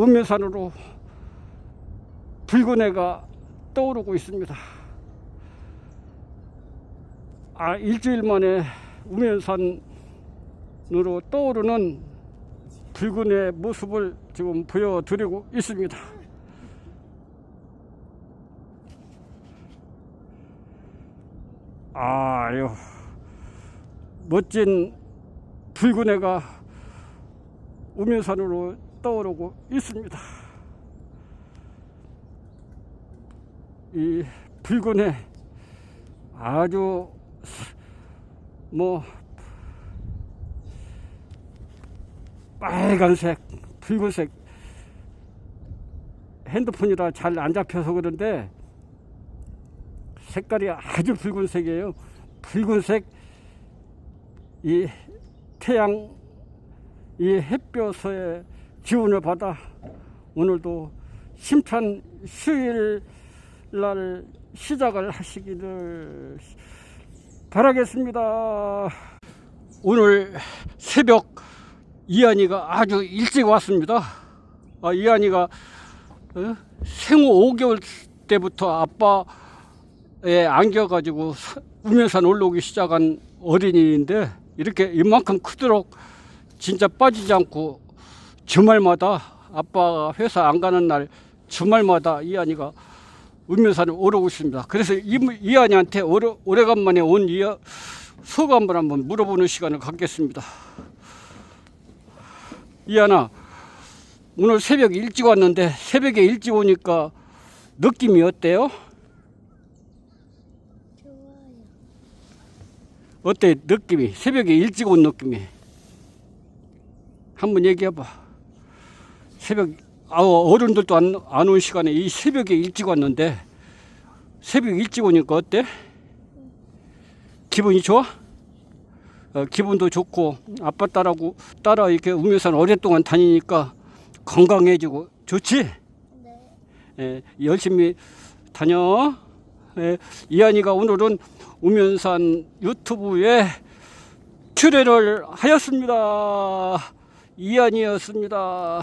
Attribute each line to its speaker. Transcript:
Speaker 1: 우면산으로 붉은 해가 떠오르고 있습니다. 아, 일주일 만에 우면산으로 떠오르는 붉은 해 모습을 지금 보여드리고 있습니다. 아유, 멋진 붉은 해가 우면산으로 떠오르고 있습니다. 이해 아주 뭐 빨간색, 붉은색 핸드폰이라 잘 안 잡혀서 그런데 색깔이 아주 붉은색이에요. 붉은색 이 태양 이 햇볕의 기운을 받아 오늘도 심찬 휴일 날 시작을 하시기를 바라겠습니다. 오늘 새벽 이한이가 아주 일찍 왔습니다. 아, 이한이가 어? 생후 5개월 때부터 아빠에 안겨가지고 사- 우면산 올라오기 시작한 어린이인데 이렇게 이만큼 크도록 진짜 빠지지 않고 주말마다 아빠가 회사 안 가는 날 주말마다 이한이가 우면산을 오르고 있습니다. 그래서 이, 이한이한테 오래, 오래간만에 온 이하, 소감을 한번 물어보는 시간을 갖겠습니다. 이한아, 오늘 새벽 일찍 왔는데 새벽에 일찍 오니까 느낌이 어때요?
Speaker 2: 좋아요.
Speaker 1: 어때 느낌이? 새벽에 일찍 온 느낌이? 한번 얘기해봐. 새벽 아 어른들도 안안온 시간에 이 새벽에 일찍 왔는데 새벽 일찍 오니까 어때? 기분이 좋아? 어, 기분도 좋고 아빠 딸하고 따라 이렇게 우면산 오랫동안 다니니까 건강해지고 좋지?
Speaker 2: 네.
Speaker 1: 예, 열심히 다녀. 예, 이한이가 오늘은 우면산 유튜브에 출연을 하였습니다. 이한이었습니다.